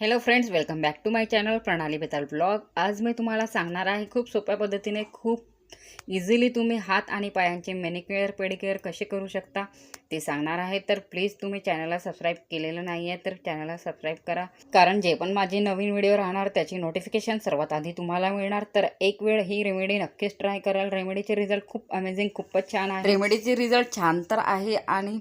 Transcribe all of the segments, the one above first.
Hello friends welcome back to my channel Pranali Betal blog आज मी तुम्हाला सांगणार आहे खूप सोप्या पद्धतीने खूप इझिली तुम्ही हात आणि पायांचे मेनिक्युअर पेडिक्युअर कसे करू शकता ते सांगणार आहे. तर प्लीज तुम्ही चॅनलला सबस्क्राईब केलेलं नाही आहे तर चॅनलला सबस्क्राईब करा. कारण जे पण माझे नवीन व्हिडिओ राहणार त्याची नोटिफिकेशन सर्वात आधी तुम्हाला मिळणार. तर एक वेळ ही रेमेडी नक्कीच ट्राय कराल. रेमेडीचे रिझल्ट खूप अमेझिंग खूपच छान आहे. रेमेडीचे रिझल्ट छान तर आहे आणि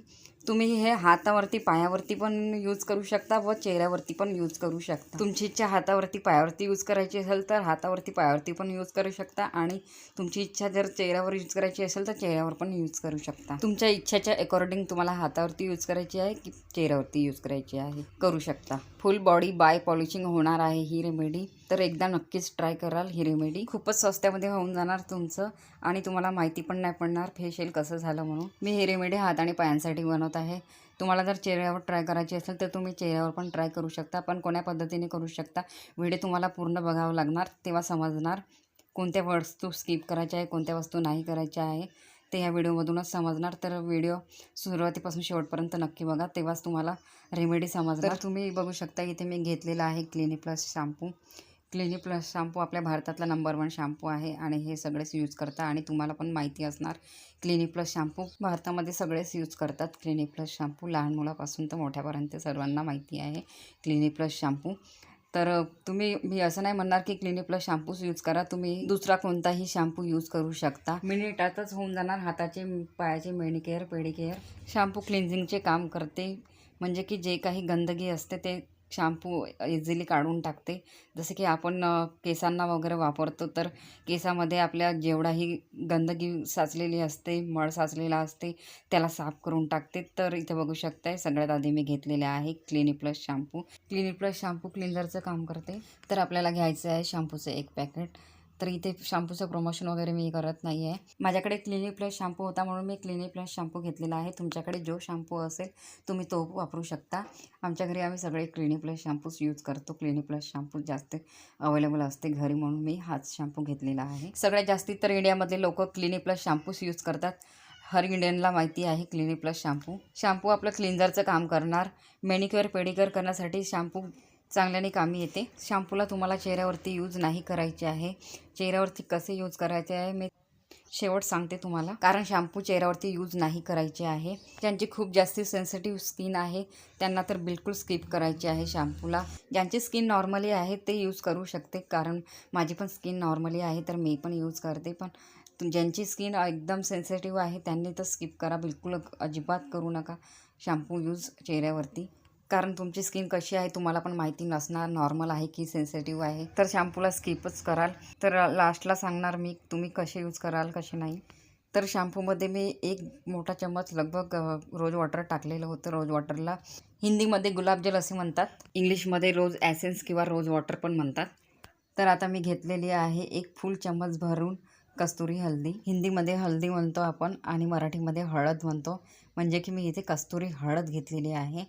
तुम्ही हे हातावरती पायावरती पण यूज करू शकता व चेहऱ्यावरती पण यूज करू शकता. तुमची इच्छा हातावरती पायावरती यूज करायची असेल तर हातावरती पायावरती पण यूज करू शकता आणि तुमची इच्छा जर चेहऱ्यावर यूज करायची असेल तर चेहऱ्यावर पण यूज करू शकता. तुमच्या इच्छाच्या अकॉर्डिंग तुम्हाला हातावरती यूज करायची आहे की चेहऱ्यावरती यूज करायची आहे? करू शकता. फुल बॉडी बाय पॉलिशिंग होणार आहे ही रेमेडी तर एकदा नक्कीच ट्राय कराल ही रेमेडी खूपच स्वस्त्यामध्ये होऊन जाणार तुमचं आणि तुम्हाला माहिती पण नाही पडणार फेशियल कसं झालं म्हणून. मी ही रेमेडी हात आणि पायांसाठी बनवत आहे. तुम्हाला जर चेहऱ्यावर ट्राय करायची असेल तर तुम्ही चेहऱ्यावर पण ट्राय करू शकता पण कोण्या पद्धतीने करू शकता व्हिडिओ तुम्हाला पूर्ण बघावं लागणार तेव्हा समजणार कोणत्या वस्तू स्किप करायच्या आहे कोणत्या वस्तू नाही करायच्या आहे ते ह्या व्हिडिओमधूनच समजणार. तर व्हिडिओ सुरुवातीपासून शेवटपर्यंत नक्की बघा तेव्हाच तुम्हाला रेमेडी समजणार. तुम्ही बघू शकता इथे मी घेतलेला आहे clinic plus shampoo clinic plus shampoo आपल्या भारतातला नंबर वन शॅम्पू आहे आणि हे सगळेच यूज करता आणि तुम्हाला पण माहिती असणार. क्लिनिक प्लस शॅम्पू भारतामध्ये सगळेच यूज करतात. क्लिनिक प्लस शॅम्पू लहान मुलापासून तर मोठ्यापर्यंत सर्वांना माहिती आहे. क्लिनिक प्लस शॅम्पू तर तुम्ही मी असं नाही म्हणणार की क्लिनिक प्लस शॅम्पूच यूज करा. तुम्ही दुसरा कोणताही शॅम्पू यूज करू शकता. मिनिटातच होऊन जाणार हाताचे पायाचे मेनिकेअर पेडिकेअर. शॅम्पू क्लिन्झिंगचे काम करते. म्हणजे की जे काही गंदगी असते ते शॅम्पू इझिली काढून टाकते. जसे की आपण केसांना वगैरे वापरतो तर केसामध्ये आपल्या जेवढाही गंदगी साचलेली असते मळ साचलेला असते त्याला साफ करून टाकते. तर इथे बघू शकताय सगळ्यात आधी मी घेतलेले आहे clinic plus shampoo clinic plus shampoo क्लिनरचं काम करते. तर आपल्याला घ्यायचं आहे शॅम्पूचं एक पॅकेट तर इथे शॅम्पूचं प्रमोशन वगैरे मी करत नाही आहे माझ्याकडे क्लिनिक प्लस शॅम्पू होता म्हणून मी क्लिनिक प्लस शॅम्पू घेतलेला आहे. तुमच्याकडे जो शॅम्पू असेल तुम्ही तो वापरू शकता. आमच्या घरी आम्ही सगळे क्लिनिक प्लस शॅम्पूच यूज करतो. क्लिनिक प्लस शॅम्पू जास्त अवेलेबल असते घरी म्हणून मी हाच शॅम्पू घेतलेला आहे. सगळ्यात जास्ती तर इंडियामधले लोक क्लिनिक प्लस शॅम्पूच यूज करतात. हर इंडियनला माहिती आहे क्लिनिक प्लस शॅम्पू शॅम्पू आपलं क्लिन्झरचं काम करणार. मेनिक्युअर पेडिक्युअर करण्यासाठी शॅम्पू चांगल्याने कामी येते. शॅम्पूला तुम्हाला चेहऱ्यावरती यूज नाही करायचे आहे. चेहऱ्यावरती कसे यूज करायचे आहे मी शेवट सांगते तुम्हाला. कारण शॅम्पू चेहऱ्यावरती यूज नाही करायचे आहे. ज्यांची खूप जास्ती सेन्सिटिव्ह स्किन आहे त्यांना तर बिलकुल स्किप करायची आहे शॅम्पूला. ज्यांची स्किन नॉर्मली आहे ते यूज करू शकते. कारण माझी पण स्किन नॉर्मली आहे तर मी पण यूज करते. पण ज्यांची स्किन एकदम सेन्सिटिव्ह आहे त्यांनी तर स्किप करा. बिलकुल अजिबात करू नका. शॅम्पू यूज चेहऱ्यावरती. कारण तुमची स्किन कशी आहे तुम्हाला पण माहिती नसणार. नॉर्मल आहे की सेन्सिटिव्ह आहे. तर शॅम्पूला स्किपच कराल. तर लास्टला सांगणार मी तुम्ही कसे यूज कराल कसे नाही. तर शॅम्पूमध्ये मी एक मोठा चम्मच लगभग रोज वॉटर टाकलेलं होतं रोज वॉटरला. हिंदीमध्ये गुलाबजल असे म्हणतात. इंग्लिशमध्ये रोज ॲसेन्स किंवा रोज वॉटर पण म्हणतात. तर आता मी घेतलेली आहे एक फुल चम्मच भरून कस्तुरी हळदी हिंदीमध्ये हळदी म्हणतो आपण आणि मराठीमध्ये हळद म्हणतो. म्हणजे की मी इथे कस्तुरी हळद घेतलेली आहे.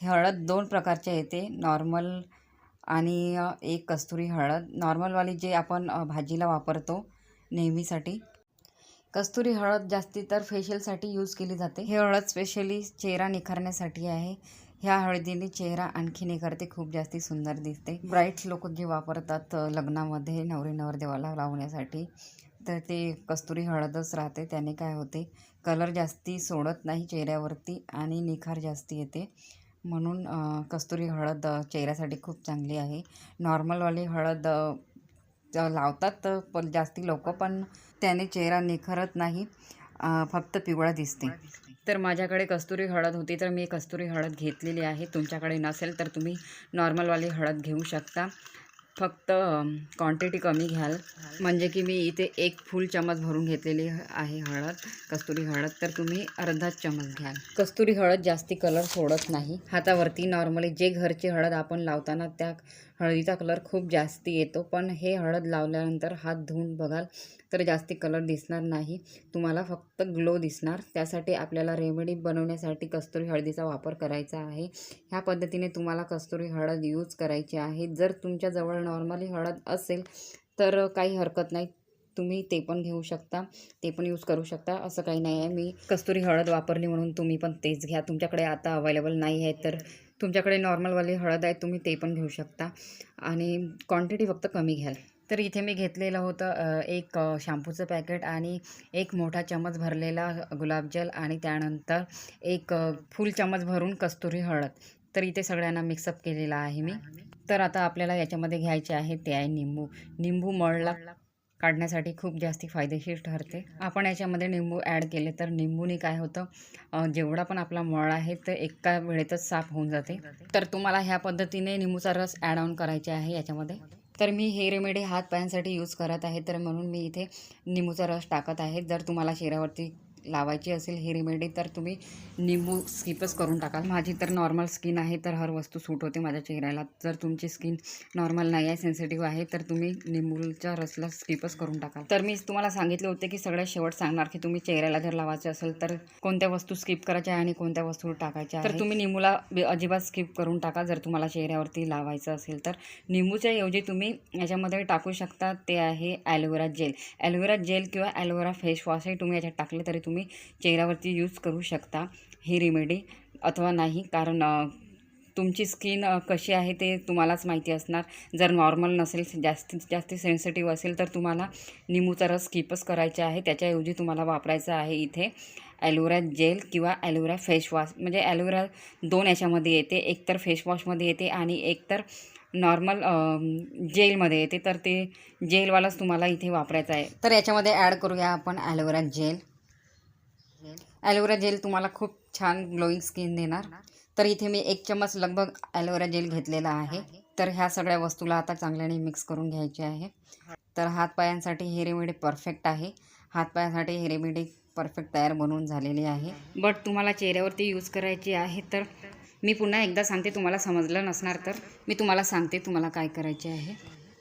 हळद दोन प्रकारचे येते. नॉर्मल आणि एक कस्तुरी हळद. नॉर्मलवाली जे आपण भाजीला वापरतो नेहमीसाठी. कस्तुरी हळद जास्ती तर फेशियलसाठी यूज केली जाते. हे हळद स्पेशली चेहरा निखारण्यासाठी आहे. ह्या हळदीने चेहरा आणखी निखारते खूप जास्ती सुंदर दिसते. ब्राईट्स लोक जे वापरतात लग्नामध्ये नवरी नवरदेवाला लावण्यासाठी तर ते कस्तुरी हळदच राहते. त्याने काय होते? कलर जास्ती सोडत नाही चेहऱ्यावरती आणि निखार जास्ती येते. म्हणून कस्तुरी हळद चेहऱ्यासाठी खूप चांगली आहे. नॉर्मलवाली हळद लावतात तर पण जास्ती लोक पण त्याने चेहरा निखरत नाही फक्त पिवळा दिसते. तर माझ्याकडे कस्तुरी हळद होती तर मी कस्तुरी हळद घेतलेली आहे. तुमच्याकडे नसेल तर तुम्ही नॉर्मलवाली हळद घेऊ शकता. फक्त क्वांटिटी कमी घ्याल. म्हणजे की मी इथे एक फुल चमच भरून घेतलेली आहे हळद कस्तुरी हळद. तर तुम्ही अर्धाच चमच घ्याल. कस्तुरी हळद जास्ती कलर सोडत नाही. हातावरती नॉर्मली जे घरची हळद आपण लावताना त्या हळदीचा कलर खूप जास्ती येतो पण हे हळद लावल्यानंतर हात धुवून बघाल तर जास्ती कलर दिसणार नाही. तुम्हाला फक्त ग्लो दिसणार. त्यासाठी आपल्याला रेमेडी बनवण्यासाठी कस्तुरी हळदीचा वापर करायचा आहे. ह्या पद्धतीने तुम्हाला कस्तुरी हळद यूज करायची आहे. जर तुमच्याजवळ नॉर्मली हळद असेल तर काही हरकत नाही. तुम्ही ते पण घेऊ शकता. ते पण यूज करू शकता. असं काही नाही आहे. मी कस्तुरी हळद वापरली म्हणून तुम्ही पण तेच घ्या. तुमच्याकडे आता अवेलेबल नाही आहे तर तुमच्याकडे नॉर्मलवाली हळद आहे तुम्ही ते पण घेऊ शकता. आणि क्वांटिटी फक्त कमी घ्याल. तर इथे मी घेतलेलं होतं एक शॅम्पूचं पॅकेट आणि एक मोठा चमच भरलेला गुलाबजल आणि त्यानंतर एक फुल चमच भरून कस्तुरी हळद. तर इथे सगळ्यांना मिक्सअप केलेला आहे मी. तर आता आपल्याला याच्यामध्ये घ्यायचे आहे ते आहे निंबू. निंबू मळला. काढण्यासाठी खूप जास्ती फायदेशीर ठरते. आपण याच्यामध्ये निंबू ॲड केले तर निंबूने काय होतं जेवढा पण आपला मळ आहे ते एका वेळेतच साफ होऊन जाते. तर तुम्हाला ह्या पद्धतीने निंबूचा रस ॲड ऑन करायचे आहे याच्यामध्ये. तर मी हे रेमेडी हात पायांसाठी यूज करत आहे. तर म्हणून मी इथे निंबूचा रस टाकत आहे. जर तुम्हाला चेहऱ्यावरती लावायची असेल ही रेमेडी तर तुम्ही निंबू स्किपच करून टाकाल. माझी तर नॉर्मल स्किन आहे तर हर वस्तू सूट होते माझ्या चेहऱ्याला. जर तुमची स्किन नॉर्मल नाही आहे सेन्सिटिव्ह आहे तर तुम्ही निंबूच्या रसला स्किपच करून टाकाल. तर मी तुम्हाला सांगितले होते की सगळ्यात शेवट सांगणार की तुम्ही चेहऱ्याला जर लावायचं असेल तर कोणत्या वस्तू स्किप करायच्या आहे आणि कोणत्या वस्तू टाकायच्या तर तुम्ही निंबूला अजिबात स्किप करून टाका. जर तुम्हाला चेहऱ्यावरती लावायचं असेल तर निंबूच्या ऐवजी तुम्ही याच्यामध्ये टाकू शकता ते आहे aloe vera gel aloe vera gel किंवा ॲलोवेरा फेस वॉशही तुम्ही याच्यात टाकले तरी तुम्ही तुम्ही चेहऱ्यावरती यूज करू शकता ही रेमेडी अथवा नाही कारण तुमची स्किन कशी आहे ते तुम्हालाच माहिती असणार. जर नॉर्मल नसेल जास्तीत जास्त सेन्सिटिव्ह असेल तर तुम्हाला निंबूचा रस स्किपच करायचा आहे. त्याच्याऐवजी तुम्हाला वापरायचं आहे इथे ॲलोवेरा जेल किंवा ॲलोवेरा फेशवॉश म्हणजे ॲलोवेरा दोन याच्यामध्ये येते. एक तर येते आणि एक तर नॉर्मल जेलमध्ये येते. तर ते जेलवालाच तुम्हाला इथे वापरायचं आहे. तर याच्यामध्ये ॲड करूया आपण ॲलोवेरा जेल ॲलोवेरा जेल तुम्हाला खूप छान ग्लोईंग स्किन देणार. तर इथे मी एक चम्मच लगभग ॲलोवेरा जेल घेतलेला आहे. तर ह्या सगळ्या वस्तूला आता चांगल्याने मिक्स करून घ्यायचे आहे. तर हातपायांसाठी हे रेमेडी परफेक्ट आहे. हातपायासाठी हे रेमेडी परफेक्ट तयार बनवून झालेली आहे. बट तुम्हाला चेहऱ्यावरती यूज करायची आहे तर मी पुन्हा एकदा सांगते तुम्हाला समजलं नसणार तर. मी तुम्हाला सांगते तुम्हाला काय करायचे आहे.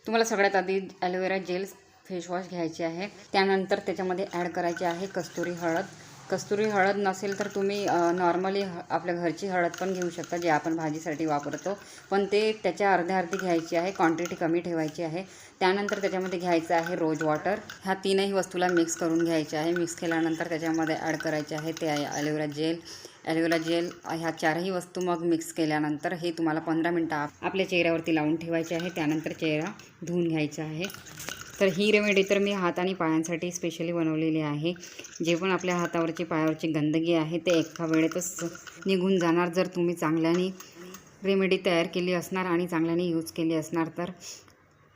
तुम्हाला सगळ्यात आधी ॲलोवेरा जेल फेसवॉश घ्यायचे आहे. त्यानंतर त्याच्यामध्ये ॲड करायचे आहे कस्तुरी हळद. कस्तुरी हळद नसेल तर तुम्ही नॉर्मली आपल्या घरची हळद पण घेऊ शकता जे आपण भाजीसाठी वापरतो. पण ते त्याच्या अर्ध्या अर्धी घ्यायची आहे क्वांटिटी कमी ठेवायची आहे. त्यानंतर त्याच्यामध्ये घ्यायचं आहे रोज वॉटर ह्या तीनही वस्तूला मिक्स करून घ्यायच्या आहे. मिक्स केल्यानंतर त्याच्यामध्ये ॲड करायचे आहे ते आहे ॲलोवेरा जेल ॲलोवेरा जेल ह्या चारही वस्तू मग मिक्स केल्यानंतर हे तुम्हाला पंधरा मिनटं आप- आपल्या चेहऱ्यावरती लावून ठेवायचे आहे. त्यानंतर चेहरा धुवून घ्यायचा आहे. तर ही रेमेडी तर मी हात आणि पायांसाठी स्पेशली बनवलेली आहे. जे पण आपल्या हातावरची पायावरची गंदगी आहे ते एका वेळेतच निघून जाणार. जर तुम्ही चांगल्याने रेमेडी तयार केली असणार आणि चांगल्याने यूज केली असणार तर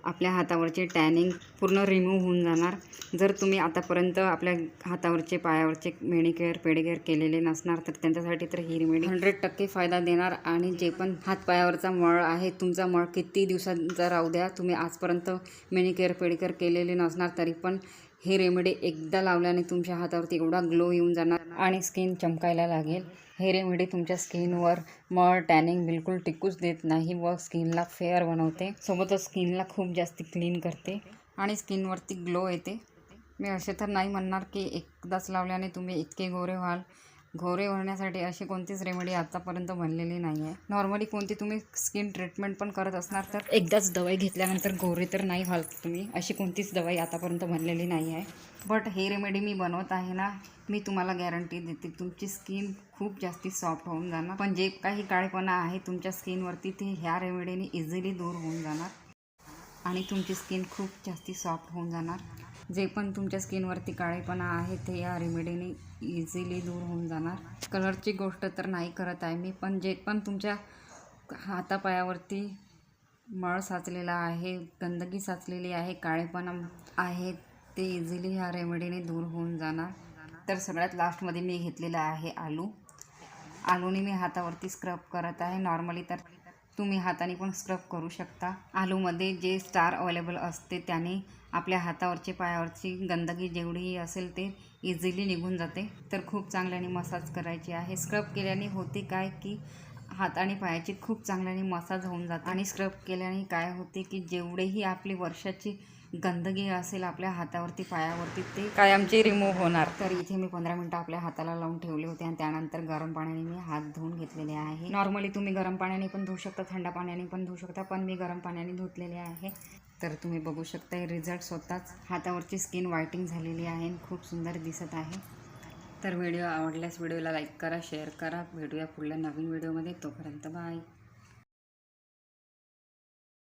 आपल्या हातावरचे टॅनिंग पूर्ण रिमूव्ह होऊन जाणार. जर तुम्ही आतापर्यंत आपल्या हातावरचे पायावरचे मेनिकेअर पेडिकेअर केलेले नसणार तर त्यांच्यासाठी तर ही रेमेडी हंड्रेड टक्के फायदा देणार. आणि जे पण हातपायावरचा मळ आहे तुमचा मळ किती दिवसांचा राहू द्या. तुम्ही आजपर्यंत मेडिकेअर पेडिकेअर केलेले नसणार तरी पण ही रेमेडी एकदा लावल्याने तुमच्या हातावरती एवढा ग्लो येऊन जाणार आणि स्किन चमकायला लागेल. हे रेमेडी तुमच्या स्किनवर मळ टॅनिंग बिलकुल टिकूच देत नाही व स्किनला फेअर बनवते. सोबतच स्किनला खूप जास्त क्लीन करते आणि स्किनवरती ग्लो येते. मी असे तर नाही म्हणणार की एकदाच लावल्याने तुम्ही इतके गोरे व्हाल. गोरे होण्यासाठी अशी कोणतीच रेमेडी आतापर्यंत बनलेली नाही आहे नॉर्मली कोणती तुम्ही स्किन ट्रीटमेंट पण करत असणार तर एकदाच दवाई घेतल्यानंतर गोरे तर नाही व्हाल तुम्ही. अशी कोणतीच दवाई आतापर्यंत बनलेली नाही आहे बट हे रेमेडी मी बनवत आहे ना मी तुम्हाला गॅरंटी देते तुमची स्किन खूप जास्ती सॉफ्ट होऊन जाणार. पण जे काही काळेपणा आहे तुमच्या स्किनवरती ते ह्या रेमेडीने इझिली दूर होऊन जाणार. आणि तुमची स्किन खूप जास्ती सॉफ्ट होऊन जाणार. जे पण तुमच्या स्किनवरती काळेपणा आहे ते या रेमेडीने इझिली दूर होऊन जाणार. कलरची गोष्ट तर नाही करत आहे मी पण जे पण तुमच्या हातापायावरती मळ साचलेला आहे गंदगी साचलेली आहे काळेपणा आहे ते इझिली ह्या रेमेडीने दूर होऊन जाणार. तर सगळ्यात लास्टमध्ये मी घेतलेलं आहे आलू. आलूने मी हातावरती स्क्रब करत आहे. नॉर्मली तर तुम्ही हाताने पण स्क्रब करू शकता. आलूमध्ये जे स्टार अवेलेबल असते त्याने आपल्या हातावरची पायावरची गंदगी जेवढीही असेल ते इझिली निघून जाते. तर खूप चांगल्याने मसाज करायची आहे. स्क्रब केल्याने होते काय की हात आणि पायाची खूप चांगल्याने मसाज होऊन जाते. आणि स्क्रब केल्याने काय होते की जेवढेही आपली वर्षाची गंदगी असेल आपल्या हातावरती पायावरती ते कायमची रिमूव्ह होणार. तर इथे मी पंधरा मिनटं आपल्या हाताला लावून ठेवले होते आणि त्यानंतर गरम पाण्याने मी हात धुवून घेतलेले आहे. नॉर्मली तुम्ही गरम पाण्याने पण धुवू शकता थंड पाण्याने पण धुवू शकता पण मी गरम पाण्याने धुतलेले आहे. तर तुम्ही बघू शकता रिझल्ट स्वतःच हातावरची स्किन व्हायटिंग झालेली आहे आणि खूप सुंदर दिसत आहे. तर व्हिडिओ आवडल्यास व्हिडिओला लाईक करा शेअर करा. भेटूया पुढल्या नवीन व्हिडिओमध्ये तोपर्यंत बाय